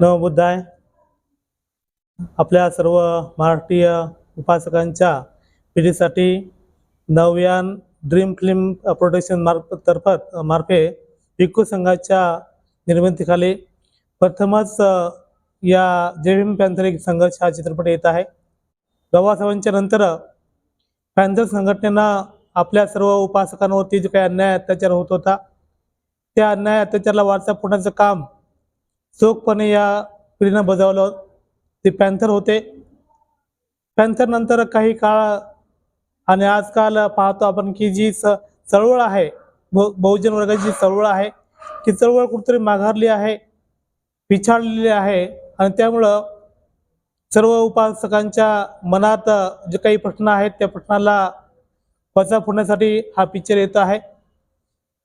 नवबुद्धाय. आपल्या सर्व महाराष्ट्रीय उपासकांच्या पिढीसाठी नवयान ड्रीम फिल्म प्रोडक्शन मार्फत तर्फत मार्फे भिक्खू संघाच्या निर्मितीखाली प्रथमच या जय पॅन्थर एक संघर्ष हा चित्रपट येत आहे. बाबासाहेबांच्या नंतर पॅन्थर संघटनेनं आपल्या सर्व उपासकांवरती जो काही अन्याय अत्याचार होत होता त्या अन्याय अत्याचाराला वारसा फोडण्याचं काम चोखपणे या पिढीनं बजावलं ते पॅन्थर होते. पॅन्थर नंतर काही काळ आणि आजकाल पाहतो आपण की जी स चळवळ आहे बहु बहुजन वर्गाची जी चळवळ आहे ती चळवळ कुठेतरी माघारली आहे पिछाडलेली आहे आणि त्यामुळं सर्व उपासकांच्या मनात जे काही प्रश्न आहेत त्या प्रश्नाला पचा फोडण्यासाठी हा पिक्चर येत आहे.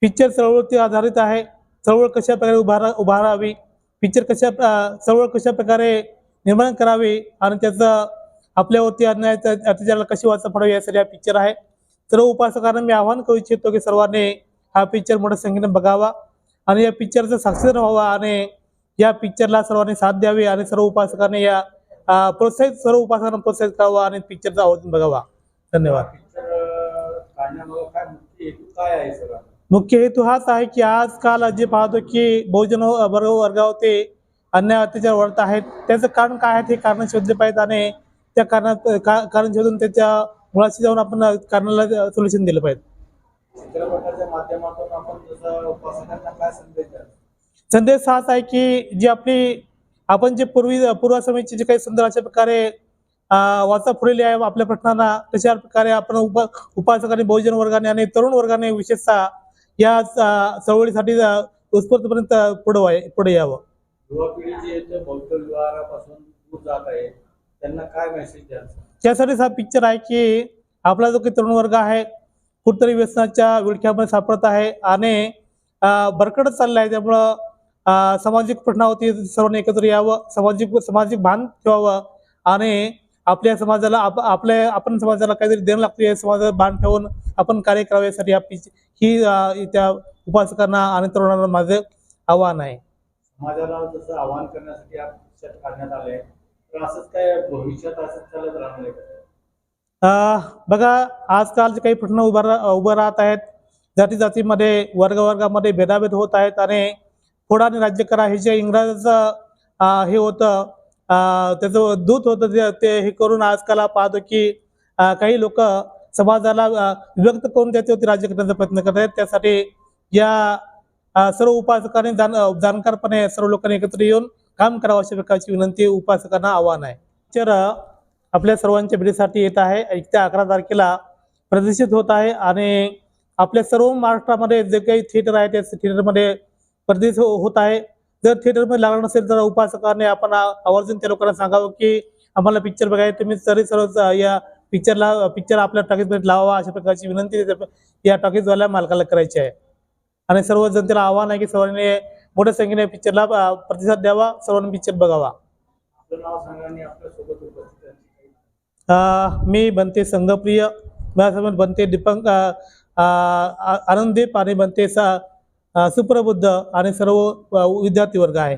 पिक्चर चळवळीवरती आधारित आहे. चळवळ कशा प्रकारे उभारा उभारावी? पिक्चर कशा चळवळ कशा प्रकारे निर्माण करावी आणि त्याचं आपल्यावरती अन्यायाचा अत्याचाराला कशी वाचा पडावी यासाठी हा पिक्चर आहे. सर्व उपासकांना मी आवाहन करू इच्छितो की सर्वांनी हा पिक्चर मोठ्या संख्येने बघावा आणि या पिक्चरचा साक्षीदार व्हावा आणि या पिक्चरला सर्वांनी साथ द्यावी आणि सर्व उपासकांनी या प्रोत्साहित सर्व उपासकांना प्रोत्साहित करावा आणि पिक्चरचा आवर्जून बघावा. धन्यवाद. मुख्य हेतू हाच आहे की आजकाल जे पाहतो की बहुजन वर्ग वर्गावरती अन्याय अत्याचार वाढत आहेत. त्याचं कारण काय आहे? ते कारण शोधले पाहिजेत आणि त्या कारणात कारण शोधून त्याच्या मुळाशी जाऊन आपण कारणाला सोल्युशन दिलं पाहिजे. संदेश हाच आहे की जी आपली आपण जे पूर्वी पूर्वाश्रमीची जे काही सुंदर अशा प्रकारे वाचा फुलेली आहे आपल्या प्रश्नांना तशा प्रकारे आपण उप उपासकांनी बहुजन वर्गाने आणि तरुण वर्गाने विशेषतः या चळवळीसाठी उत्स्फूर्तपर्यंत पुढे पुढे यावं. युवा पिढी जी आहे ते बौद्ध विहारापासून दूर जात आहे त्यांना काय मेसेज द्याल? त्यासाठीच हा पिक्चर आहे की आपला जो काही तरुण वर्ग आहे कुठतरी व्यसनाच्या विळख्यामध्ये सापडत आहे आणि अं, भरकटत चालला आहे त्यामुळं सामाजिक प्रश्नावरती सर्वांनी एकत्र यावं सामाजिक सामाजिक भान ठेवावं आणि आपल्या समाजाला आप आपल्या आपण समाजाला काहीतरी देणं लागतो या समाजाला भान ठेवून आपण कार्य करावे यासाठी हा ही त्या उपासकांना आणि तरुणांना माझं आव्हान आहे समाजाला जसं आवाहन करण्यासाठी काढण्यात आले तर असंच काय भविष्यात असंच चालत राहणार आहे का? अ, बघा आजकाल जे काही प्रश्न उभा उभं राहत आहेत जाती जातीमध्ये वर्ग वर्गामध्ये भेदाभेद होत आहेत आणि फोडा आणि राज्य करा हे जे इंग्रजाचं हे होतं त्याचं दूत होतं ते- ते हे करून आजकाल पाहतो की काही लोक समाजाला विभक्त करून त्याच्यावरती राज्य करण्याचा प्रयत्न करत आहेत. त्यासाठी या सर्व उपासकांनी जाण जाणकारपणे सर्व लोकांनी एकत्र येऊन काम करावं अशा प्रकारची विनंती उपासकांना आव्हान आहे. तर आपल्या सर्वांच्या भेटीसाठी येत आहे. एक ते अकरा तारखेला प्रदर्शित होत आहे आणि आपल्या सर्व महाराष्ट्रामध्ये जे काही थिएटर आहे त्या थिएटरमध्ये प्रदर्शित हो, होत आहे. जर थिएटरमध्ये लागलं नसेल तर उपासकांनी आपण आवर्जून त्या लोकांना सांगावं की आम्हाला पिक्चर बघायला तुम्ही तरी सर्व या पिक्चरला पिक्चर आपल्या टॉकीजमध्ये लावा अशा प्रकारची विनंती या टॉकीजवाल्या मालकाला करायची आहे. आणि सर्व जनतेला आव्हान आहे की सर्वांनी मोठ्या संख्येने पिक्चरला प्रतिसाद द्यावा सर्वांनी पिक्चर बघावा. मी बनते संघप्रिय माझ्यासोबत बनते दीपंक अ, अ, आ- आनंददीप आणि बनते सा सुप्रबुद्ध आणि सर्व विद्यार्थी वर्ग आहे.